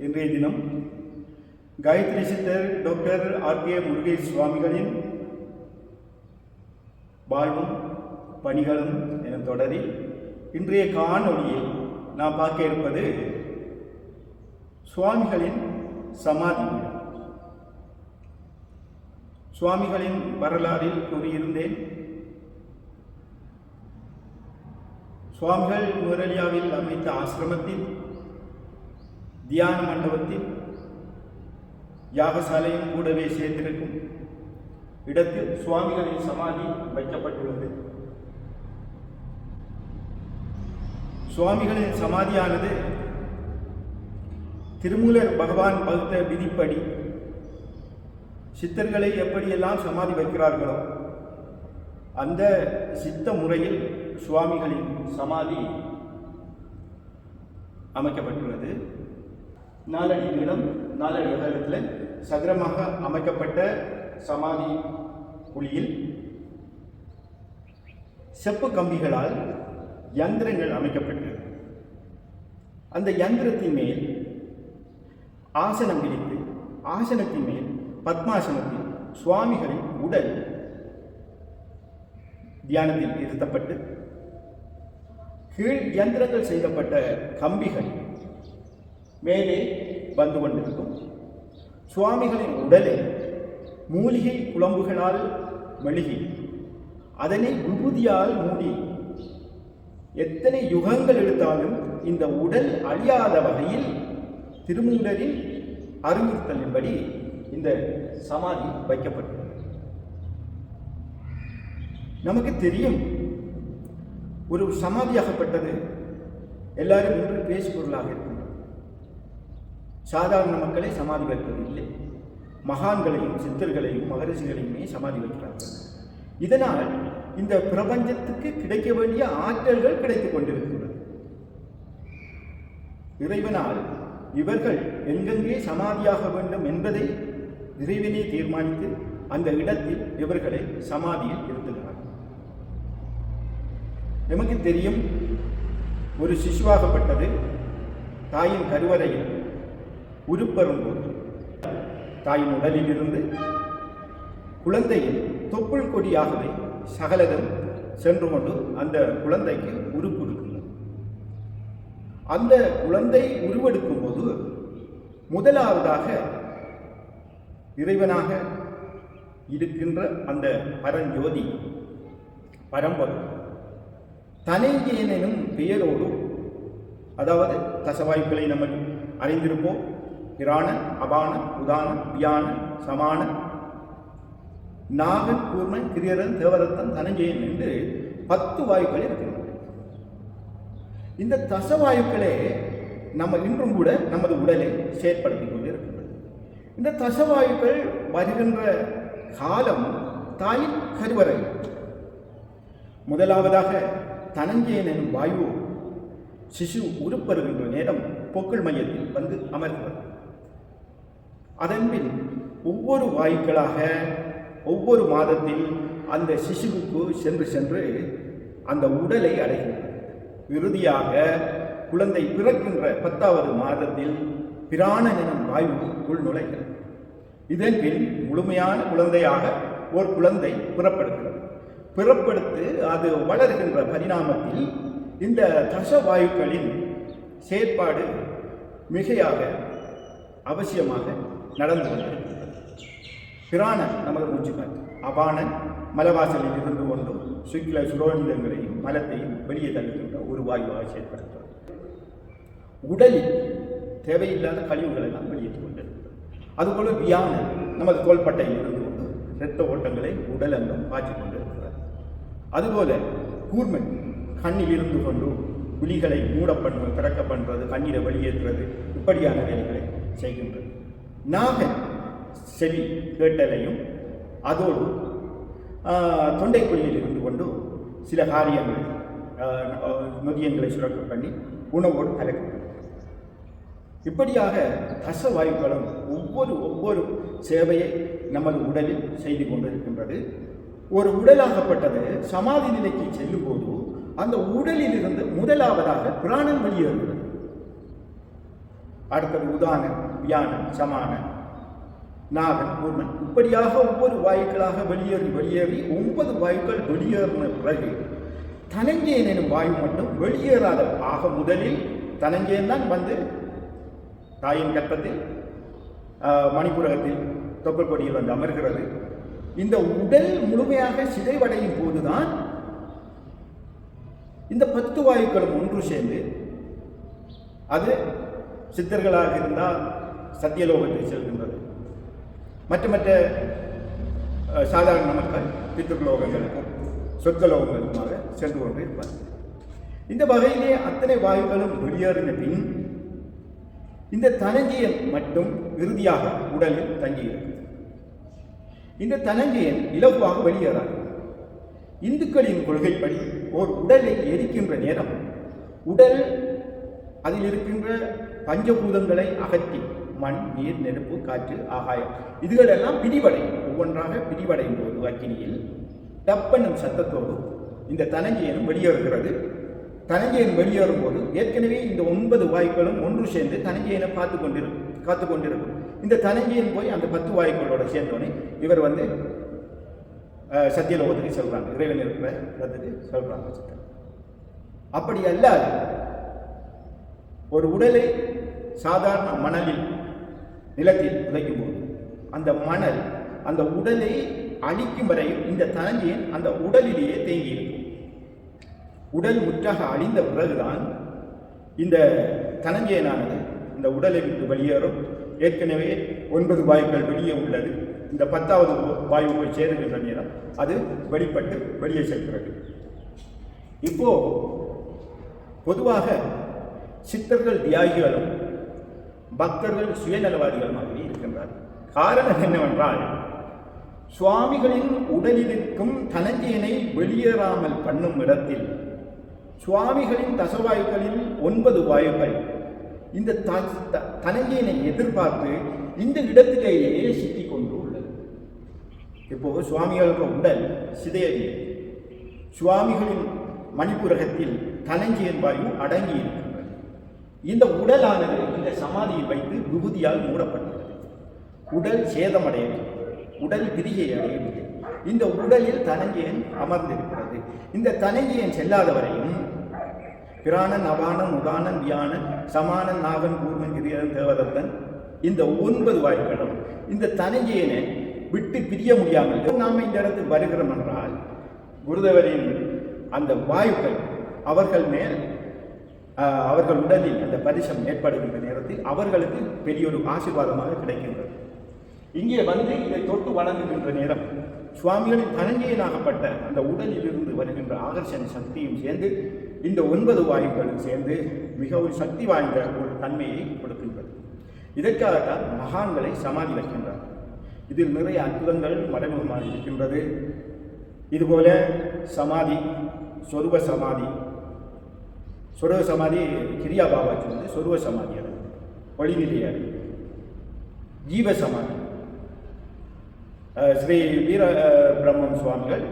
இன்றைய தினம் காயத்ரி சித்தர் டாக்டர் ஆர் கே முருகேஷ் சுவாமிகளின் வாழ்வும் பணிகளும் என தொடரில் இன்றைய காணொளியை நாம் பார்க்க இருப்பது சுவாமிகளின் சமாதி சுவாமிகளின் வரலாறில் கூறியிருந்தேன் சுவாமிகள் நுவரலியாவில் அமைத்த ஆசிரமத்தில் தியான மண்டபத்தில் யாகசாலையும் கூடவே சேர்ந்திருக்கும் இடத்தில் சுவாமிகளின் சமாதி வைக்கப்பட்டுள்ளது. சுவாமிகளின் சமாதியானது திருமூலர் பகவான் பகுத்த விதிப்படி சித்தர்களை எப்படியெல்லாம் சமாதி வைக்கிறார்களோ அந்த சித்த முறையில் சுவாமிகளின் சமாதி அமைக்கப்பட்டுள்ளது. நாலடி நீளம் நாலடி அகலத்தில் சதுரமாக அமைக்கப்பட்ட சமாதி குழியில் செப்பு கம்பிகளால் யந்திரங்கள் அமைக்கப்பட்டது அந்த யந்திரத்தின் மேல் ஆசனம் விரித்து ஆசனத்தின் மேல் பத்மாசனத்தில் சுவாமிகளின் உடல் தியானத்தில் நிறுத்தப்பட்டு கீழ் யந்திரங்கள் செய்யப்பட்ட கம்பிகள் மேலே வந்து கொண்டிருக்கும். சுவாமிகளின் உடலை மூலிகை குழம்புகளால் மெழுகி அதனை விபூதியால் மூடி எத்தனை யுகங்கள் எடுத்தாலும் இந்த உடல் அழியாத வகையில் திருமூலரின் அறிவுறுத்தலின்படி இந்த சமாதி வைக்கப்பட்டுள்ளது நமக்கு தெரியும் ஒரு சமாதியாகப்பட்டது. எல்லாரும் இன்று பேசுபொருளாக இருக்கும். சாதாரண மக்களை சமாதி வைப்பது இல்லை மகான்களையும் சித்தர்களையும் மகரிஷிகளையுமே சமாதி வைக்கிறார்கள். இதனால் இந்த பிரபஞ்சத்துக்கு கிடைக்க வேண்டிய ஆற்றல்கள் கிடைத்துக் கொண்டிருக்கின்றது இறைவனால் இவர்கள் எங்கெங்கே சமாதியாக வேண்டும் என்பதை இறைவனே தீர்மானித்து அந்த இடத்தில் இவர்களை சமாதியில் இருத்துகிறார். நமக்கு தெரியும் ஒரு சிசுவாகப்பட்டது தாயின் கருவறையில் உருப்பெறும்போது தாயின் உடலிலிருந்து குழந்தையின் தொப்புள் கொடியாகவே சகலகம் சென்று கொண்டு அந்த குழந்தைக்கு உருக்கொடுக்கிறது அந்த குழந்தை உருவெடுக்கும் போது முதலாவதாக இறைவனாக இருக்கின்ற அந்த பரஞ்சோதி பரம்பொருள் தனஞ்சேன் பெயரோடு அதாவது தசவாய்ப்புகளை நம்ம அறிந்திருப்போம் கிராண அபான உதான வியான சமான நாகன் கூர்மன் கிரியரன் தேவரத்தன் தனஞ்சயன் என்று பத்து வாயுக்கள் இருக்கின்றன. இந்த தசவாயுக்களே நம்ம இன்றும் கூட நமது உடலை செயற்படுத்திக் கொண்டு இருக்கின்றது இந்த தசவாயுக்கள் வருகின்ற காலம் தாயின் கருவறை. முதலாவதாக தனஞ்சயன் எனும் வாயு சிசு உருப்பெறுகின்ற நேரம் பொக்கள் மையத்தில் வந்து அமர்கிறது. அதன்பின் ஒவ்வொரு வாயுக்களாக ஒவ்வொரு மாதத்தில் அந்த சிசுவுக்கு சென்று சென்று அந்த உடலை அடைகின்றது இறுதியாக குழந்தை பிறக்கின்ற பத்தாவது மாதத்தில் பிராணன் எனும் வாயு உள் நுழைகிறது. இதன் பின் முழுமையான குழந்தையாக ஒரு குழந்தை புறப்படுகிறது. பிறப்படுத்து அது வளர்கின்ற பரிணாமத்தில் இந்த தசவாயுக்களின் செயற்பாடு மிகையாக அவசியமாக நடந்து கொண்டிருக்கிறது. பிராணன் நமது மூச்சுக்கள் அபானன் மலவாசலில் இருந்து கொண்டு சுக்கில சுரோனிதங்களையும் மலத்தையும் வெளியே தள்ளுகின்ற ஒரு வாயுவாக செயற்படுத்துகிறது உடலில் தேவையில்லாத கழிவுகளை எல்லாம் வெளியேற்றிக் கொண்டிருக்கிறது அதுபோல வியானன் நமது தோள்பட்டையில் இருந்து கொண்டு இரத்த ஓட்டங்களை உடலங்கம் பாய்ச்சி கொண்டிருக்கிறது. அதுபோல கூர்மன் கண்ணில் இருந்து கொண்டு புலிகளை மூட பண்ணுவது திறக்க பண்ணுறது கண்ணீரை வெளியேற்றுறது இப்படியான வேலைகளை செய்கின்றது. நாகன் செவி கேட்டலையும் அதோடு தொண்டைக்குழியில் இருந்து கொண்டு சில காரியங்கள் நொதியங்களை சுரக்க பண்ணி உணவோடு கலக்கிறது இப்படியாக தசவாயுக்களும் ஒவ்வொரு ஒவ்வொரு சேவையை நமது உடலில் செய்து கொண்டிருக்கின்றது. ஒரு உடலாகப்பட்டது சமாதி நிலைக்கு செல்லும் போது அந்த உடலில் இருந்து முதலாவதாக பிராணம் வெளியேறுகிறது. அடுத்தது உதாரணம். யானை சமான நாகன் கூர்மன் இப்படியாக ஒவ்வொரு வாயுக்களாக வெளியேறி வெளியேறி ஒன்பது வாயுக்கள் வெளியேறின பிறகு தனஞ்சயன் எனும் வாயு மட்டும் வெளியேறாத ஆக முதலில் தனஞ்சயன் தான் வந்து தாயின் கற்பத்தில் மணிப்புரகத்தில் தொப்பல் கொடியில் வந்து அமர்கிறது. இந்த உடல் முழுமையாக சிதைவடையும் போதுதான் இந்த பத்து வாயுக்களும் ஒன்று சேர்ந்து அது சித்தர்களாக இருந்தால் சத்தியலோகத்தை செல்கின்றது. மற்ற மற்ற சாதாரண மக்கள் பித்ருலோகங்களுக்கும் சொர்க்கலோகங்களுக்குமாக சென்று கொண்டு இருப்பார் இந்த வகையிலே அத்தனை வாயுக்களும் வெளியேறின பின் இந்த தனஞ்சியன் மட்டும் இறுதியாக உடலில் தங்கியிருக்கிறது இந்த தனஞ்சியன் இலகுவாக வெளியேறாது இந்துக்களின் கொள்கைப்படி ஓர் உடலை எரிக்கின்ற நேரம் உடல் அதில் இருக்கின்ற பஞ்சபூதங்களை அகற்றி மண் நீர் நெருப்பு காற்று ஆகாயம். இதுகளெல்லாம் பிரிவடையும் ஒவ்வொன்றாக பிரிவடையும் போது அக்கினியில் டப்பெனும் சத்தத்தோடு இந்த தனஞ்சயனும் வெளியேறுகிறது. தனஞ்சயன் வெளியேறும் போது ஏற்கனவே இந்த ஒன்பது வாயுக்களும் ஒன்று சேர்ந்து தனஞ்சயனை பார்த்து கொண்டிருக்கும் காத்து கொண்டிருக்கும். இந்த தனஞ்சயன் போய் அந்த பத்து வாய்க்களோட சேர்ந்தோடனே இவர் வந்து சத்தியலோகத்துக்கு சொல்கிறாங்க இறைவன் இருக்கிற இடத்துக்கு சொல்கிறாங்க அப்படி அல்லாது ஒரு உடலை சாதாரண மணலில் நிலத்தில் புதைக்கும் போது அந்த மணல் அந்த உடலை அழிக்கும் வரையும் இந்த தனஞ்சியன் அந்த உடலிலேயே தேங்கியிருக்கும் உடல் முற்றாக அழிந்த பிறகுதான் இந்த தனஞ்சயனானது இந்த உடலை விட்டு வெளியேறும். ஏற்கனவே ஒன்பது வாயுக்கள் வெளியே உள்ளது. இந்த பத்தாவது வாயு போய் சேருகின்ற நேரம் அது வெளிப்பட்டு வெளியே செல்கிறது. இப்போ பொதுவாக சித்தர்கள் தியாகிகளும் பக்தர்கள் சுயநலவாதிகளுமாகவே இருக்கின்றார் காரணம் என்னவென்றால் சுவாமிகளின் உடலிலிருக்கும் தனஞ்சயனை வெளியேறாமல் பண்ணும் இடத்தில் சுவாமிகளின் தசவாயுக்களில் ஒன்பது வாயுக்கள். இந்த த- தனஞ்சயனை எதிர்பார்த்து இந்த இடத்திலேயே சிக்கிக் கொண்டு உள்ளது. இப்போ சுவாமிகளுக்கு உடல் சிதையவில்லை சுவாமிகளின் மணிப்புரகத்தில் தனஞ்சியன் வாயு அடங்கி இந்த உடலானது இந்த சமாதியை வைத்து விபூதியால் மூடப்பட்டுள்ளது உடல் சேதமடையவில்லை. உடல் பிரிகை அடையவில்லை. இந்த உடலில் தனஞ்சியன் அமர்ந்திருக்கிறது. இந்த தனஞ்சியன் செல்லாதவரையும் பிராணன் அபானன் உதானன் வியானன் சமானன் நாகன் கூர்மன் கிரியன் தேவதத்தன் இந்த ஒன்பது வாயுக்களும் இந்த தனஞ்சியனை விட்டு பிரிய முடியாமல் நாம் இந்த இடத்துக்கு வருகிறோம் என்றால் குருதேவரின் அந்த வாயுக்கள் அவர்கள் மேல் அவர்கள் உடலில் அந்த பரிசம் ஏற்படுகின்ற நேரத்தில் அவர்களுக்கு பெரிய ஒரு ஆசீர்வாதமாக கிடைக்கின்றது. இங்கே வந்து இதை தொட்டு வணங்குகின்ற நேரம் சுவாமிகளின் தனஞ்சயனாகப்பட்ட அந்த உடலிலிருந்து வருகின்ற ஆகர்ஷண சக்தியும் சேர்ந்து இந்த ஒன்பது வாயுக்களும் சேர்ந்து மிகவும் சக்தி வாய்ந்த ஒரு தன்மையை கொடுக்கின்றது. இதற்காகத்தான் மகான்களை சமாதி வைக்கின்றார். இதில் நிறைய அற்புதங்கள் மறைமுகமாக இருக்கின்றது. இதுபோல சமாதி சொருப சமாதி சொருவ சமாதி கிரியா பாபாஜி வந்து சொருவ சமாதி அது. ஜீவ சமாதி ஸ்ரீ வீர பிரம்மன் பிரம்மம் சுவாமிகள்.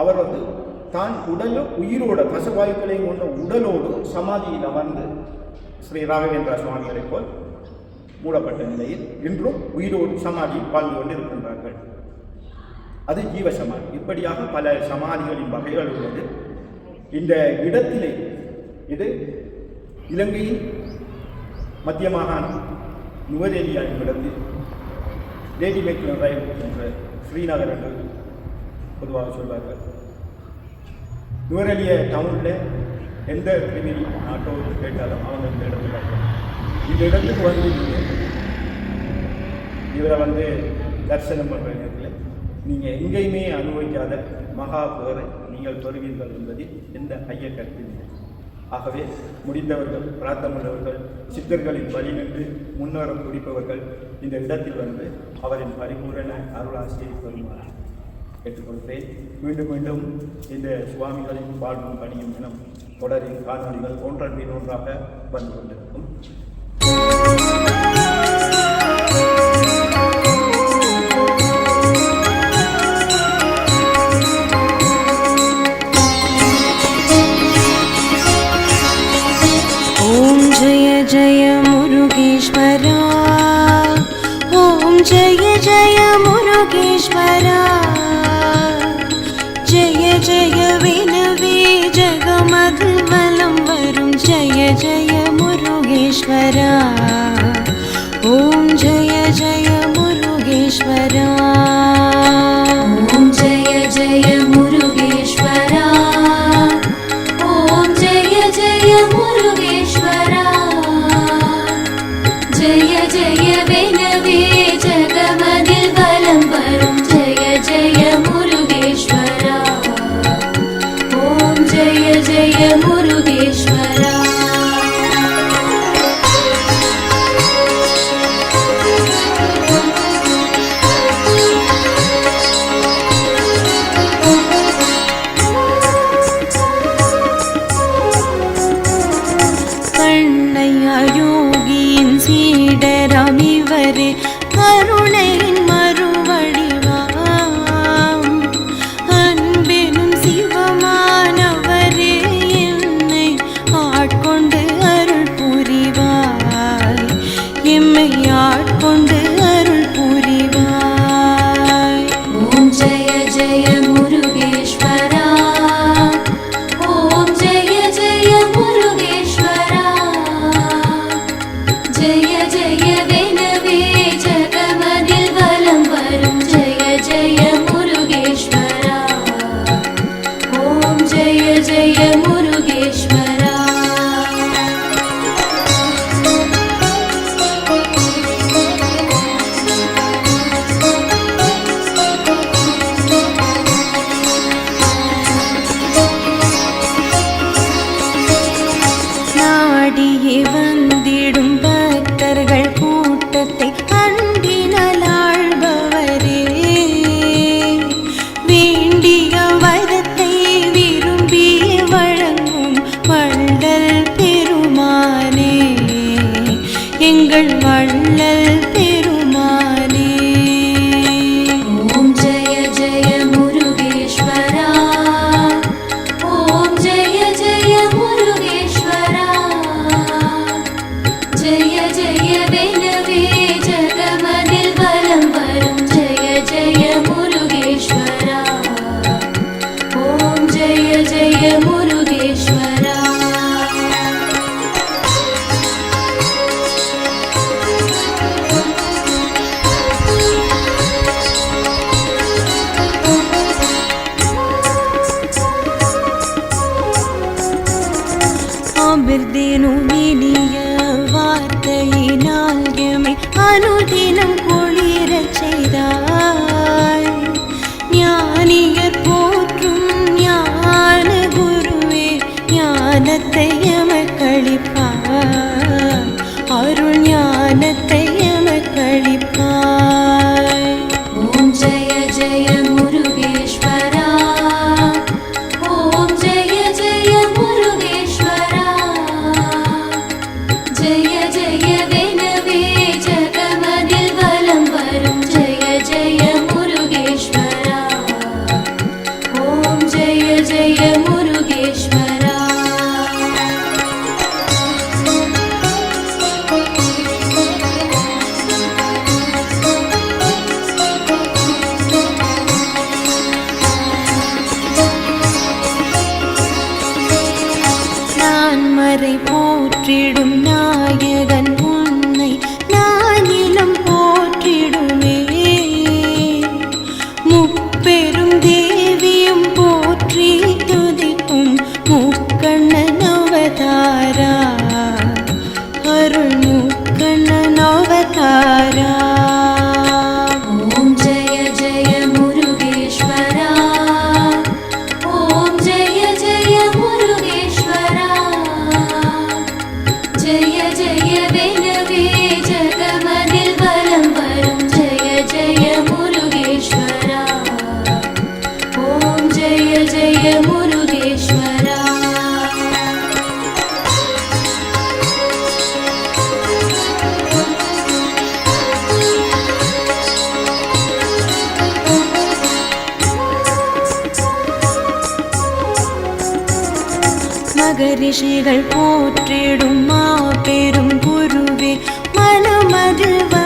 அவர் வந்து தான் உடலும் உயிரோட தசவாயுக்களையும் கொண்ட உடலோடு சமாதியில் அமர்ந்து ஸ்ரீ ராகவேந்திரா சுவாமிகளைப் போல் மூடப்பட்ட நிலையில் இன்றும் உயிரோடு சமாதி வாழ்ந்து கொண்டு இருக்கின்றார்கள் அது ஜீவ சமாதி இப்படியாக பல சமாதிகளின் வகைகள் உள்ளது. இந்த இடத்திலே இது இலங்கையின் மத்திய மாகாணம் நுவரேலியா இடத்தில் லேடி மேக்கின் ரயில் என்ற ஸ்ரீநகர் என்று பொதுவாக சொல்வார்கள். நுவரெலிய டவுனில் எந்த கிரிமினல் நாட்டோ கேட்டாலும் அவங்க இந்த இடத்துல இந்த இடத்துக்கு வந்து இவரை வந்து தரிசனம் பண்ணுற நேரத்தில் நீங்கள் எங்கேயுமே அனுபவிக்காத மகா புகரை நீங்கள் பெறுவீர்கள் என்பதில் எந்த ஐய கருத்தில்லை ஆகவே முடிந்தவர்கள் பிரார்த்தமுள்ளவர்கள் சித்தர்களின் வழி நின்று முன்னோரம் குடிப்பவர்கள் இந்த இடத்தில் வந்து அவரின் பரிபூரண அருளாசியை பெறுமாறு கேட்டுக்கொள்கிறேன். மீண்டும் மீண்டும் இந்த சுவாமிகளின் வாழ்வும் பணியும் இனம் தொடரின் காணொலிகள் ஒன்றன் பின் ஒன்றாக வந்து கொண்டிருக்கும். ॐ जय जय योगेश्वर viva. ஞானத்தை எமக்களிப்பாய் அருள் ஞானத்தை எமக்களிப்பாய் ஓம் ஜெய ஜெய முருகேஸ்வரா. ஓம் ஜெய ஜெய முருகேஸ்வரா. ஜெய ஜெய வினவே ஜகமதில் வலம் வரும். ஜெய ஜெய முருகேஸ்வரா. ஓம் ஜெய ஜெய முரு ரிஷிகள் போற்றிடும் மா பெரும் குருவே? மனமதில்